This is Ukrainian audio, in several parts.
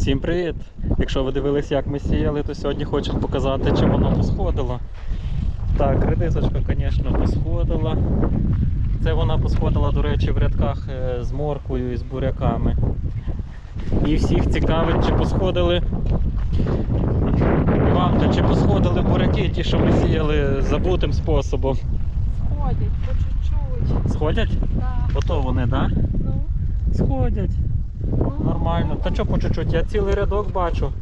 Всім привіт! Якщо ви дивились, як ми сіяли, то сьогодні хочемо показати, чи воно посходило. Так, редисочка, звісно, посходила. Це вона посходила, до речі, в рядках е, з морквою і з буряками. І всіх цікавить, чи посходили. Іванка, чи посходили буряки, ті, що ми сіяли забутим способом. Ходять по чуть-чуть. Сходять? Да. Ото вони, так? Да? Ну, Сходять. Нормально. Та що по чуть-чуть? Я цілий рядок бачу.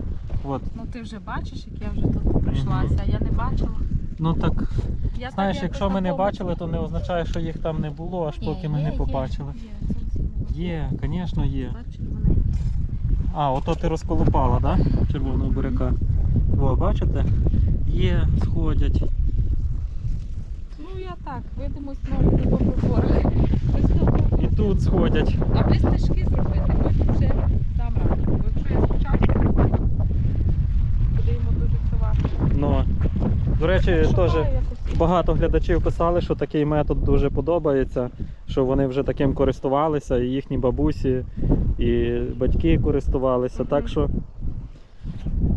От. Ну ти вже бачиш, як я вже тут пройшлася, а я не бачила. Ну так, Я знаєш, так якщо ми не бачили, то не означає, що їх там не було, аж поки ми є, не побачили. Є, звісно, є. А, ото ти розколупала. Да? Червоного буряка. О, бачите? Є, сходять. Ну я так, видимость може по приборах. І тут сходять. Аби стежки зробити, потім вже там рано. Бо якщо я спочатку роблю, буде йому дуже все важко. Ну. До речі, теж багато глядачів писали, що такий метод дуже подобається, що вони вже таким користувалися, і їхні бабусі, і батьки користувалися. Так що,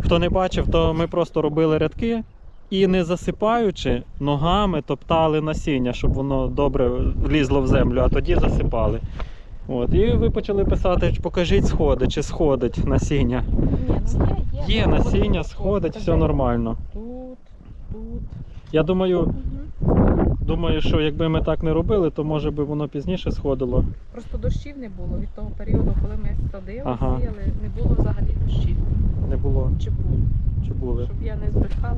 хто не бачив, то ми просто робили рядки і не засипаючи, ногами топтали насіння, щоб воно добре лізло в землю, а тоді засипали. От, і ви почали писати, покажіть сходи, чи сходить насіння. Ні, ну є, є. Є Ну, насіння, сходить, все нормально. Тут. Я думаю, Мгм. Думаю, що якби ми так не робили, то може би воно пізніше сходило. Просто дощів не було від того періоду, коли ми садили, Ага. сіяли, не було взагалі дощів. Не було Чи було, чи були. щоб я не збрехала.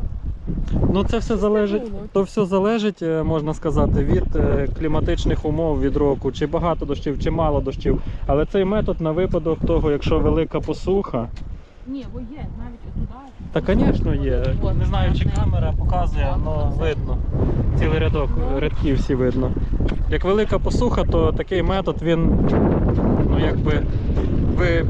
Ну це все залежить. То все залежить, е, можна сказати, від е, кліматичних умов від року, чи багато дощів, чи мало дощів. Але цей метод на випадок того, якщо велика посуха, Ні, бо є, навіть отуди. та, звісно, є. Не знаю, чи камера показує, але видно. Цілий рядок, Ну. рядків всі видно. Як велика посуха, то такий метод він, ну якби ви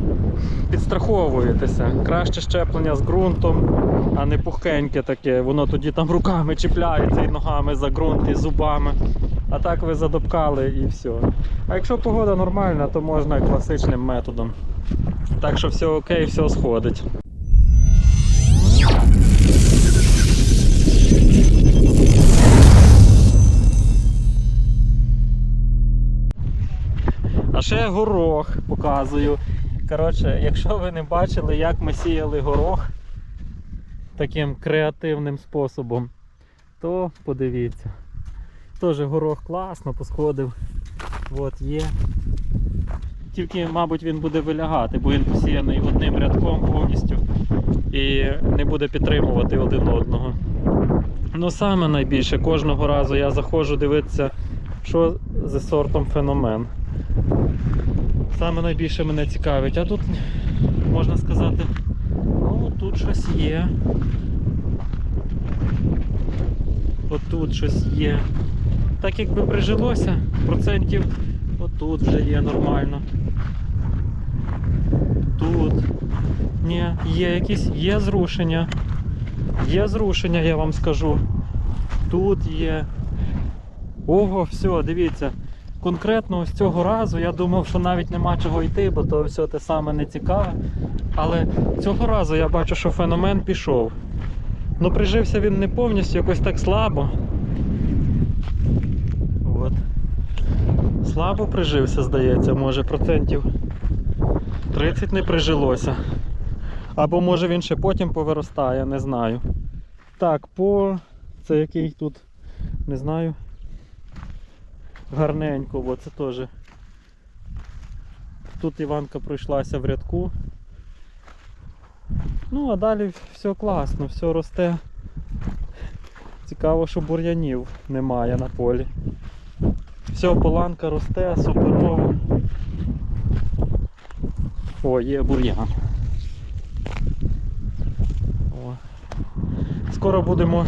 підстраховуєтеся. Краще щеплення з ґрунтом, а не пухеньке таке. Воно тоді там руками чіпляється і ногами за ґрунт і зубами. А так ви задобкали і все. А якщо погода нормальна, то можна класичним методом. Так що все окей, все сходить. А ще горох показую. Коротше, якщо ви не бачили, як ми сіяли горох таким креативним способом, то подивіться. Теж горох класно посходив. От є. Тільки, мабуть, він буде вилягати, бо він посіяний одним рядком повністю і не буде підтримувати один одного. Ну, саме найбільше, кожного разу я заходжу дивитися, що за сортом феномен. Саме найбільше мене цікавить. А тут можна сказати, ну тут щось є. Отут щось є. Так якби прижилося, процентів отут вже є нормально. Тут. Ні, є якісь, є зрушення. Є зрушення, я вам скажу. Тут є. Ого, все, дивіться. Конкретно ось цього разу я думав, що навіть нема чого йти, бо то все те саме не цікаве. Але цього разу я бачу, що феномен пішов. Ну, прижився він не повністю, якось так слабо. От. Слабо прижився, здається, може процентів 30 не прижилося. Або може він ще потім повиростає, не знаю. Так, по це який тут, не знаю. Гарненько, бо це теж. Тут Іванка пройшлася в рядку. Ну, а далі все класно, все росте. Цікаво, що бур'янів немає на полі. Все, поланка росте, суперово. О, є бур'ян. Скоро будемо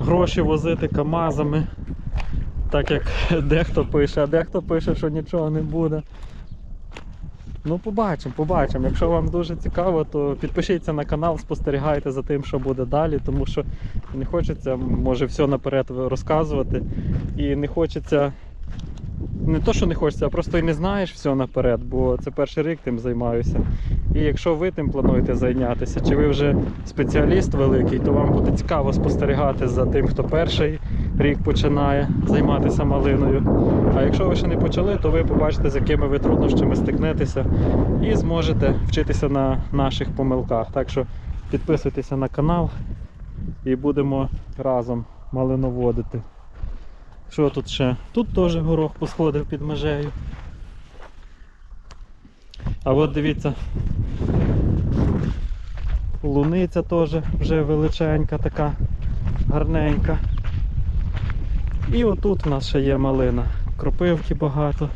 гроші возити КАМАЗами. Так як дехто пише, а дехто пише, що нічого не буде. Ну, побачимо, побачимо. Якщо вам дуже цікаво, то підпишіться на канал, спостерігайте за тим, що буде далі, тому що не хочеться, може, все наперед розказувати. І не хочеться не то, що не хочеться, а просто і не знаєш все наперед, бо це перший рік тим займаюся. І якщо ви тим плануєте зайнятися, чи ви вже спеціаліст великий, то вам буде цікаво спостерігати за тим, хто перший рік починає займатися малиною. А якщо ви ще не почали, то ви побачите, з якими ви труднощами стикнетеся і зможете вчитися на наших помилках. Так що підписуйтеся на канал і будемо разом малиноводити. Що тут ще? Тут теж горох посходив під межею. А от дивіться. Луниця теж вже величенька, така гарненька. І отут в нас ще є малина. Кропивки багато.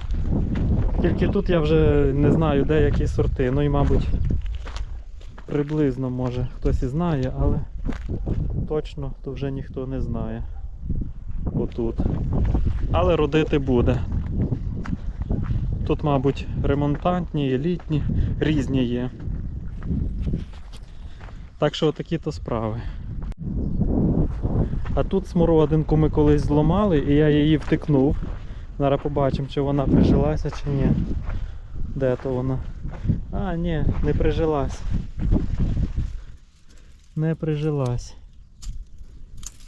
Тільки тут я вже не знаю, де які сорти. Ну і мабуть приблизно може хтось і знає, але точно то вже ніхто не знає. Отут. Але родити буде. Тут, мабуть, ремонтантні, є літні, різні є. Так що такі то справи. А тут смородинку ми колись зламали і я її втикнув. Зараз побачимо, чи вона прижилася чи ні. Де то вона? А, ні, не прижилась. Не прижилась.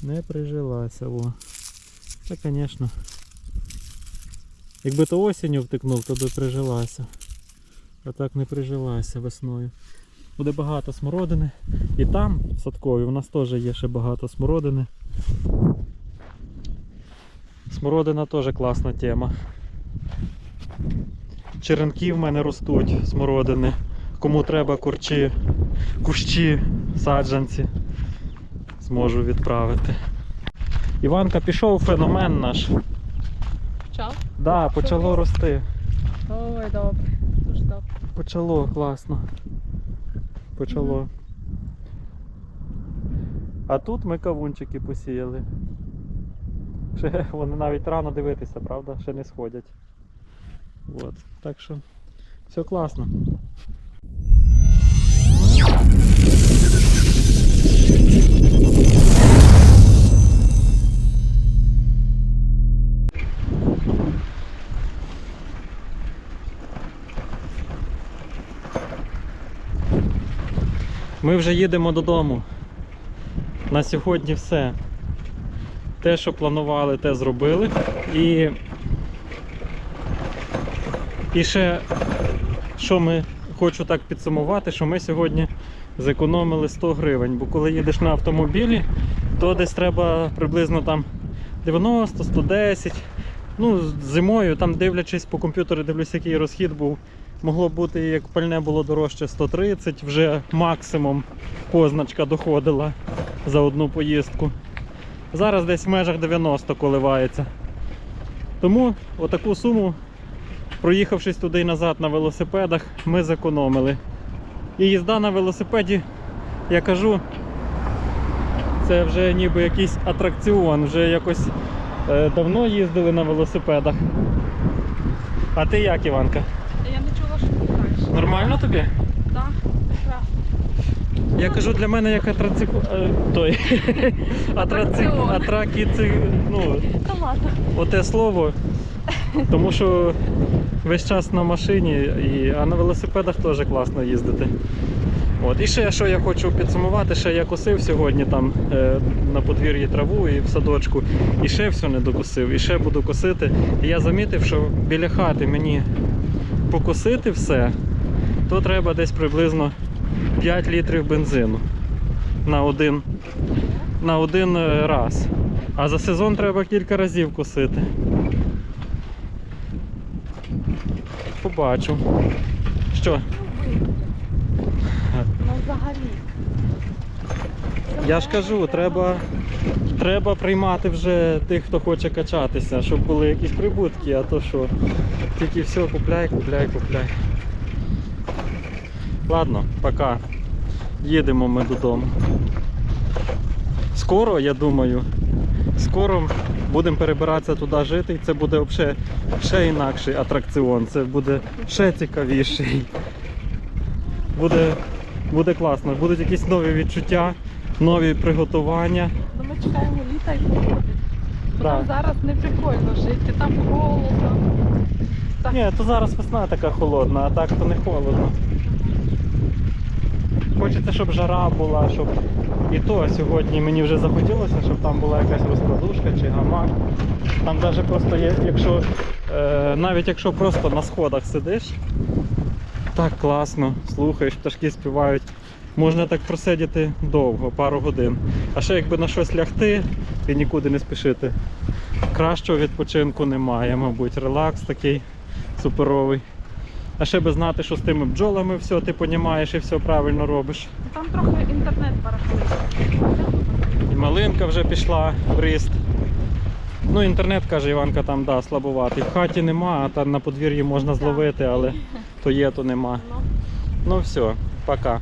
Не прижилася, о. Та, звісно. Якби то осінню втикнув, то би прижилася. А так не прижилася весною. Буде багато смородини. І там, в садкові, у нас теж є ще багато смородини. Смородина теж класна тема. Черенки в мене ростуть, смородини. Кому треба курчі, кущі, саджанці, зможу відправити. Іванка пішов феномен наш. Почав? Да, почало рости. Ой, добре. Дуже добре. Почало класно. Почало. А тут ми кавунчики посіяли. Ще вони навіть рано дивитися, правда? Ще не сходять. От. Так що все класно. Ми вже їдемо додому. На сьогодні все. Те, що планували, те зробили. І, і ще, що ми хочу так підсумувати, що ми сьогодні зекономили 100 гривень. Бо коли їдеш на автомобілі, то десь треба приблизно там 90, 110. Ну, зимою, там дивлячись по комп'ютеру, дивлюсь, який розхід був. Могло бути, як пальне було дорожче 130, вже максимум позначка доходила за одну поїздку. Зараз десь в межах 90 коливається. Тому отаку суму, проїхавшись туди і назад на велосипедах, ми зекономили. І їзда на велосипеді, я кажу, це вже ніби якийсь атракціон, вже якось е, давно їздили на велосипедах. А ти як, Іванка? Я не чула, що ти кажеш. Нормально тобі? Так, прекрасно. Я кажу, для мене як атраці... е, той. атраці... Атракі... це, ну, оте слово. Тому що весь час на машині, і... а на велосипедах теж класно їздити. От. І ще що я хочу підсумувати, ще я косив сьогодні там е, на подвір'ї траву і в садочку, і ще все не докосив, і ще буду косити. І я замітив, що біля хати мені покосити все, то треба десь приблизно 5 літрів бензину на один, на один е, раз. А за сезон треба кілька разів косити. Побачу. Що? Ну взагалі. Я ж кажу, треба, треба приймати вже тих, хто хоче качатися, щоб були якісь прибутки, а то що, тільки все купляй, купляй, купляй. Ладно, пока. Їдемо ми додому. Скоро, я думаю, скоро будемо перебиратися туди жити, і це буде взагалі ще інакший атракціон, це буде ще цікавіший. Буде, буде класно, будуть якісь нові відчуття, нові приготування. Ну ми чекаємо літа і погоди. Бо Да. там зараз не прикольно жити, там холодно. Так. Ні, то зараз весна така холодна, а так то не холодно. Хочеться, щоб жара була, щоб і то сьогодні мені вже захотілося, щоб там була якась розкладушка чи гамак. Там навіть просто є, якщо е, навіть якщо просто на сходах сидиш, так класно, слухаєш, пташки співають. Можна так просидіти довго, пару годин. А ще якби на щось лягти і нікуди не спішити. Кращого відпочинку немає, мабуть. Релакс такий суперовий. А ще би знати, що з тими бджолами все ти понімаєш і все правильно робиш. Там трохи інтернет парахує. І малинка вже пішла в ріст. Ну, інтернет, каже Іванка, там да, слабуватий. В хаті нема, а там на подвір'ї можна зловити, але то є, то нема. Ну. Ну все, пока.